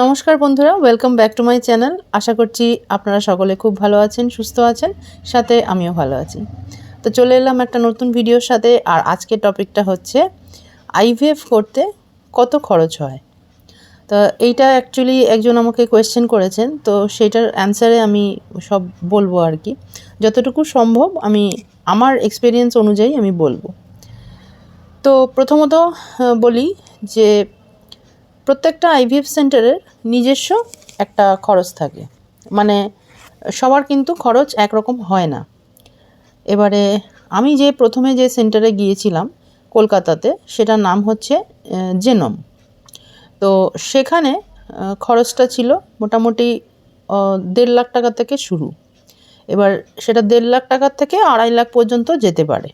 নমস্কার বন্ধুরা welcome back to my channel আশা করছি আপনারা সকলে খুব ভালো আছেন, সুস্থ আছেন, সাথে আমিও ভালো আছি। তো চলে এলাম একটা নতুন ভিডিওর সাথে, আর আজকের টপিকটা হচ্ছে আইভিএফ করতে কত খরচ হয়। তো এইটা অ্যাকচুয়ালি একজন আমাকে কোয়েশ্চেন করেছেন, তো সেটার অ্যান্সারে আমি সব বলব আর কি। যতটুকু সম্ভব আমি, আমার এক্সপিরিয়েন্স অনুযায়ী আমি বলব। তো প্রথমত বলি যে প্রত্যেকটা আইভিএফ সেন্টারের নিজস্ব একটা খরচ থাকে। মানে সবার কিন্তু খরচ একরকম হয় না। এবারে, আমি যে প্রথমে যে সেন্টারে গিয়েছিলাম কলকাতাতে, সেটার নাম হচ্ছে জেনম। তো সেখানে খরচটা ছিল মোটামুটি দেড় লাখ টাকা থেকে শুরু। এবার সেটা দেড় লাখ টাকার থেকে আড়াই লাখ পর্যন্ত যেতে পারে।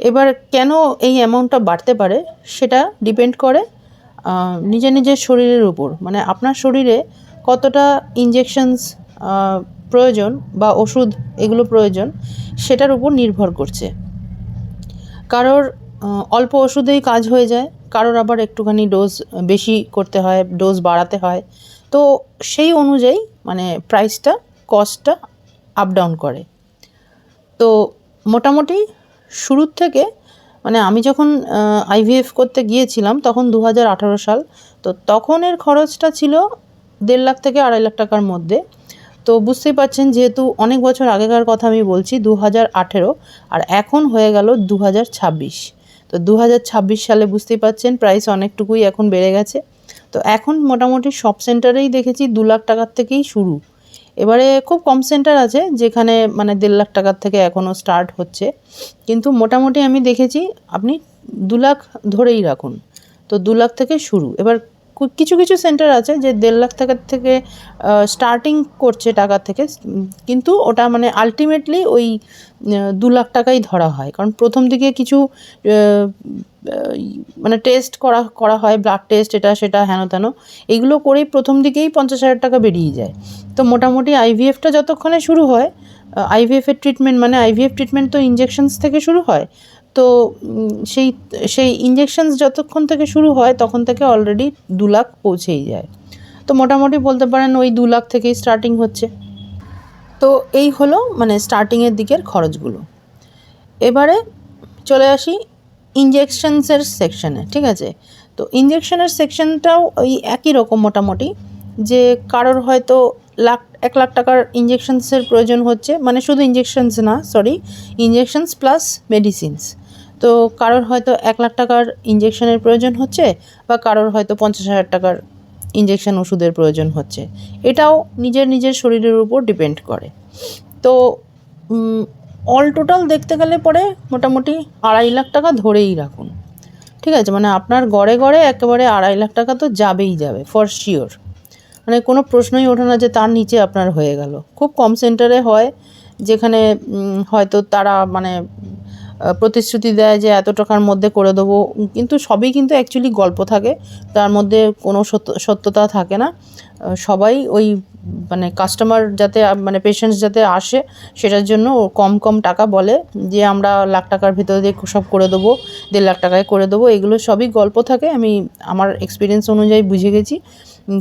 এবার কেন এই অ্যামাউন্টটা বাড়তে পারে, সেটা ডিপেন্ড করে নিজের নিজের শরীরের উপর। মানে আপনার শরীরে কতটা ইঞ্জেকশনস প্রয়োজন বা ওষুধ এগুলো প্রয়োজন সেটার উপর নির্ভর করছে। কারোর অল্প ওষুধেই কাজ হয়ে যায়, কারোর আবার একটুখানি ডোজ বেশি করতে হয় ডোজ বাড়াতে হয়। তো সেই অনুযায়ী মানে প্রাইসটা কস্টটা আপ ডাউন করে। তো মোটামুটি শুরুর থেকে মানে আমি যখন আইভিএফ করতে গিয়েছিলাম তখন দু হাজার আঠারো সাল, তো তখনের খরচটা ছিল দেড় লাখ থেকে আড়াই লাখ টাকার মধ্যে। তো বুঝতেই পারছেন যেহেতু অনেক বছর আগেকার কথা আমি বলছি দু আঠেরো, আর এখন হয়ে গেল দু ছাব্বিশ। তো দু হাজার ছাব্বিশ সালে বুঝতেই পারছেন প্রাইস অনেকটুকুই এখন বেড়ে গেছে। তো এখন মোটামুটি সব সেন্টারেই দেখেছি দু লাখ টাকার থেকেই শুরু। এবারে খুব কম সেন্টার আছে, যেখানে মানে দেড় লাখ টাকার থেকে এখনও স্টার্ট হচ্ছে। কিন্তু মোটামুটি আমি দেখেছি, আপনি দু লাখ ধরেই রাখুন। তো দু লাখ থেকে শুরু। এবার কিছু কিছু সেন্টার আছে যে দেড় লাখ টাকার থেকে স্টার্টিং করছে টাকা থেকে, কিন্তু ওটা মানে আলটিমেটলি ওই দু লাখ টাকাই ধরা হয়। কারণ প্রথম দিকে কিছু মানে টেস্ট করা করা হয় ব্লাড টেস্ট এটা, সেটা, হেন তেন, এগুলো করেই প্রথম দিকেই পঞ্চাশ হাজার টাকা বেরিয়ে যায়। তো মোটামুটি আইভিএফটা যতক্ষণে শুরু হয় আইভিএফের ট্রিটমেন্ট মানে আইভিএফ ট্রিটমেন্ট তো ইঞ্জেকশনস থেকে শুরু হয় তো সেই সেই ইঞ্জেকশনস যতক্ষণ থেকে শুরু হয়, তখন থেকে অলরেডি দু লাখ পৌঁছেই যায়। তো মোটামুটি বলতে পারেন ওই দু লাখ থেকেই স্টার্টিং হচ্ছে। তো এই হলো মানে স্টার্টিংয়ের দিকের খরচগুলো। এবারে চলে আসি ইঞ্জেকশনসের সেকশনে ঠিক আছে? তো ইঞ্জেকশনের সেকশনটাও ওই একই রকম মোটামুটি, যে কারোর হয়তো লাখ, এক লাখ টাকার ইঞ্জেকশনসের প্রয়োজন হচ্ছে মানে শুধু ইঞ্জেকশনস না সরি ইঞ্জেকশনস প্লাস মেডিসিনস তো কারোর হয়তো এক লাখ টাকার ইঞ্জেকশনের প্রয়োজন হচ্ছে বা কারোর হয়তো পঞ্চাশ হাজার টাকার ইঞ্জেকশন ওষুধের প্রয়োজন হচ্ছে। এটাও নিজের নিজের শরীরের উপর ডিপেন্ড করে। তো অল টোটাল দেখতে গেলে পরে মোটামুটি আড়াই লাখ টাকা ধরেই রাখুন। ঠিক আছে? মানে আপনার গড়ে গড়ে একেবারে আড়াই লাখ টাকা তো যাবেই যাবে ফর শিওর মানে কোনো প্রশ্নই ওঠে না যে তার নিচে আপনার হয়ে গেল। খুব কম সেন্টারে হয় যেখানে হয়তো তারা মানে প্রতিশ্রুতি দেয় যে এত টাকার মধ্যে করে দেবো। কিন্তু সবই কিন্তু অ্যাকচুয়ালি গল্প থাকে। তার মধ্যে কোনো সত্য, সত্যতা থাকে না। সবাই ওই মানে কাস্টমার যাতে মানে পেশেন্টস যাতে আসে, সেটার জন্য কম কম টাকা বলে যে আমরা লাখ টাকার ভিতরে দিয়ে সব করে দেবো, দেড় লাখ টাকায় করে দেবো। এগুলো সবই গল্প থাকে। আমি, আমার এক্সপিরিয়েন্স অনুযায়ী বুঝে গেছি।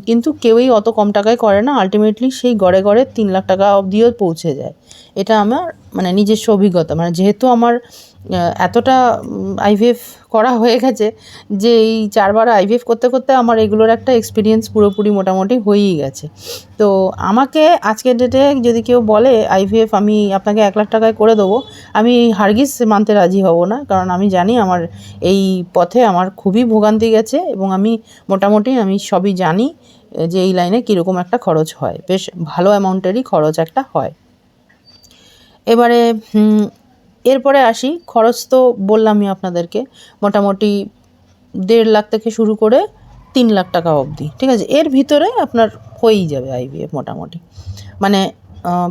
কিন্তু কেউই অত কম টাকায় করে না। আলটিমেটলি সেই গড়ে গড়ে তিন লাখ টাকা অবধিও পৌঁছে যায়। এটা আমার মানে নিজস্ব অভিজ্ঞতা। মানে যেহেতু আমার এতটা আইভিএফ করা হয়ে গেছে যে এই চারবার আইভিএফ করতে করতে আমার এগুলোর একটা এক্সপিরিয়েন্স পুরোপুরি মোটামুটি হয়েই গেছে। তো আমাকে আজকের ডেটে যদি কেউ বলে আইভিএফ আমি আপনাকে এক লাখ টাকায় করে দেবো, আমি হারগিজ মানতে রাজি হব না, কারণ আমি জানি আমার এই পথে আমার খুবই ভোগান্তি গেছে এবং আমি মোটামুটি আমি সবই জানি যে এই লাইনে কীরকম একটা খরচ হয়। বেশ ভালো অ্যামাউন্টেরই খরচ একটা হয়। এবারে এরপরে আসি, খরচ তো বললামই আপনাদেরকে, মোটামুটি দেড় লাখ থেকে শুরু করে তিন লাখ টাকা অবধি, ঠিক আছে? এর ভিতরে আপনার হয়েই যাবে আইভিএফ মোটামুটি। মানে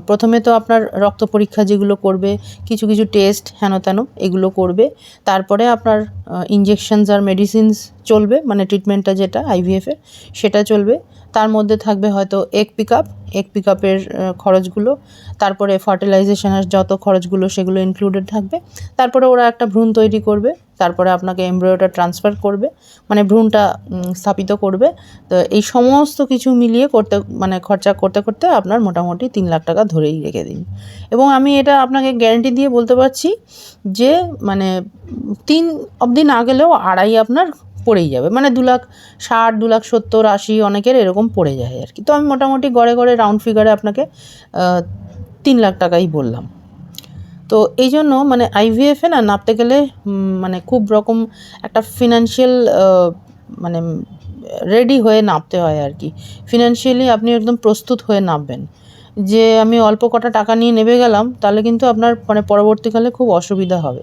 প্রথমে তো আপনার রক্ত পরীক্ষা যেগুলো করবে, কিছু কিছু টেস্ট হেন তেন এগুলো করবে, তারপরে আপনার ইঞ্জেকশনস আর মেডিসিনস চলবে মানে ট্রিটমেন্টটা যেটা আইভিএফের সেটা চলবে তার মধ্যে থাকবে হয়তো এক পিক আপ এক পিক আপের খরচগুলো, তারপরে ফার্টিলাইজেশনের যত খরচগুলো সেগুলো ইনক্লুডেড থাকবে, তারপরে ওরা একটা ভ্রূণ তৈরি করবে, তারপরে আপনাকে এমব্রয়ডার ট্রান্সফার করবে মানে ভ্রূণটা স্থাপিত করবে, তো এই সমস্ত কিছু মিলিয়ে করতে মানে খরচা করতে করতে আপনার মোটামুটি তিন লাখ টাকা ধরেই রেখে দিন। এবং আমি এটা আপনাকে গ্যারেন্টি দিয়ে বলতে পারছি যে মানে তিন অবধি না গেলেও আড়াই আপনার পড়েই যাবে। মানে দু লাখ ষাট, দু লাখ সত্তর, আশি অনেকের এরকম পড়ে যায় আর কি। তো আমি মোটামুটি গড়ে গড়ে রাউন্ড ফিগারে আপনাকে তিন লাখ টাকাই বললাম। তো এই জন্য মানে আইভিএফে না নাপতে গেলে মানে খুব রকম একটা ফিনান্সিয়াল মানে রেডি হয়ে নাপতে হয় আর কি। ফিনান্সিয়ালি আপনি একদম প্রস্তুত হয়ে নামবেন। যে আমি অল্প কটা টাকা নিয়ে নেমে গেলাম, তাহলে কিন্তু আপনার মানে পরবর্তীকালে খুব অসুবিধা হবে।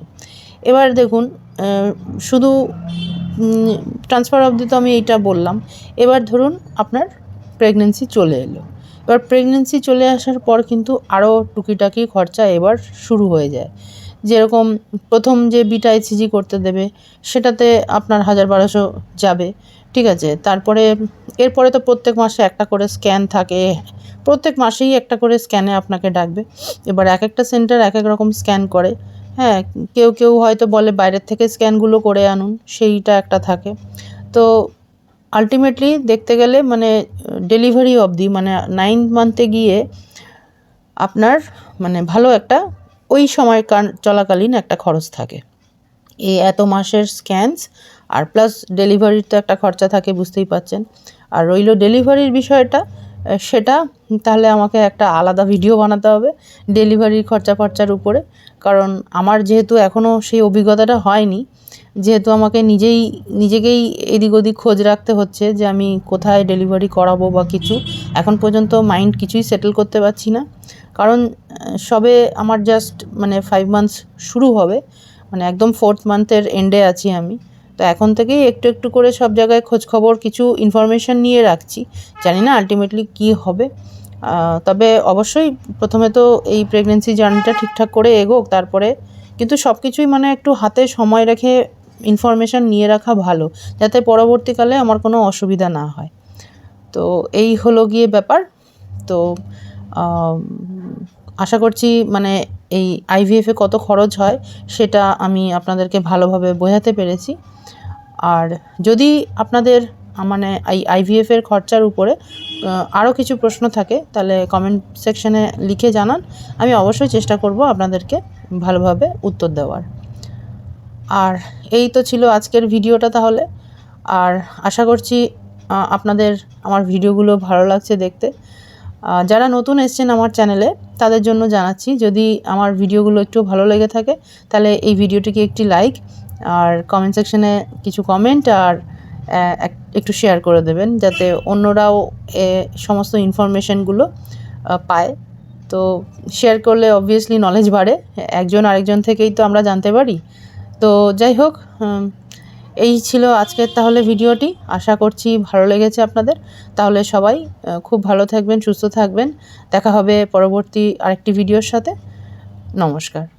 এবার দেখুন শুধু ট্রান্সফার অবধি তো আমি এইটা বললাম। এবার ধরুন আপনার প্রেগনেন্সি চলে এলো। এবার প্রেগনেন্সি চলে আসার পর কিন্তু আরও টুকিটাকি খরচা এবার শুরু হয়ে যায়। যেরকম প্রথম যে বিটা ইসিজি করতে দেবে, সেটাতে আপনার হাজার বারোশো যাবে, ঠিক আছে? তারপরে এরপরে তো প্রত্যেক মাসে একটা করে স্ক্যান থাকে। প্রত্যেক মাসেই একটা করে স্ক্যানে আপনাকে ডাকবে। এবার এক একটা সেন্টার এক এক রকম স্ক্যান করে। হ্যাঁ কেউ কেউ হয়তো বলে বাইরের থেকে স্ক্যানগুলো করে আনুন, সেইটা একটা থাকে। তো আলটিমেটলি দেখতে গেলে মানে ডেলিভারি অবধি মানে নাইন মান্থে গিয়ে আপনার মানে ভালো একটা ওই সময় চলাকালীন একটা খরচ থাকে। এই এত মাসের স্ক্যানস আর প্লাস ডেলিভারির তো একটা খরচা থাকে, বুঝতেই পাচ্ছেন আর রইল ডেলিভারির বিষয়টা সেটা, তাহলে আমাকে একটা আলাদা ভিডিও বানাতে হবে ডেলিভারির খরচা খরচার উপরে। কারণ আমার যেহেতু এখনও সেই অভিজ্ঞতাটা হয়নি, যেহেতু আমাকে নিজেই, নিজেকেই এদিক ওদিক খোঁজ রাখতে হচ্ছে যে আমি কোথায় ডেলিভারি করাবো বা কিছু। এখন পর্যন্ত মাইন্ড কিছুই সেটেল করতে পারছি না। কারণ সবে আমার জাস্ট মানে ফাইভ মান্থস শুরু হবে মানে একদম ফোর্থ মান্থের এন্ডে আছি আমি। তো এখন থেকেই একটু একটু করে সব জায়গায় খোঁজ খবর, কিছু ইনফরমেশান নিয়ে রাখছি। জানি না আলটিমেটলি কী হবে। তবে অবশ্যই প্রথমে তো এই প্রেগনেন্সি জার্নিটা ঠিকঠাক করে এগোক, তারপরে কিন্তু সব কিছুই মানে একটু হাতে সময় রেখে ইনফরমেশান নিয়ে রাখা ভালো, যাতে পরবর্তীকালে আমার কোনো অসুবিধা না হয়। তো এই হলো গিয়ে ব্যাপার। তো আশা করছি মানে এই আইভিএফে কত খরচ হয় সেটা আমি আপনাদেরকে ভালোভাবে বোঝাতে পেরেছি। আর যদি আপনাদের মানে এই আইভিএফের খরচার উপরে আরও কিছু প্রশ্ন থাকে, তাহলে কমেন্ট সেকশনে লিখে জানান। আমি অবশ্যই চেষ্টা করব আপনাদেরকে ভালোভাবে উত্তর দেওয়ার। আর এই তো ছিল আজকের ভিডিওটা তাহলে। আর আশা করছি আপনাদের, আমার ভিডিওগুলো ভালো লাগছে দেখতে। যারা নতুন এসছেন আমার চ্যানেলে, তাদের জন্য জানাচ্ছি, যদি আমার ভিডিওগুলো একটু ভালো লেগে থাকে, তাহলে এই ভিডিওটিকে একটি লাইক আর কমেন্ট সেকশনে কিছু কমেন্ট আর একটু শেয়ার করে দেবেন, যাতে অন্যরাও এ সমস্ত ইনফরমেশনগুলো পায়। তো শেয়ার করলে অবভিয়াসলি নলেজ বাড়ে, একজন আরেকজন থেকেই তো আমরা জানতে পারি। তো যাই হোক এই ছিল আজকের তাহলে ভিডিওটি। আশা করছি ভালো লেগেছে আপনাদের। তাহলে সবাই খুব ভালো থাকবেন, সুস্থ থাকবেন। দেখা হবে পরবর্তী আরেকটি ভিডিওর সাথে। নমস্কার।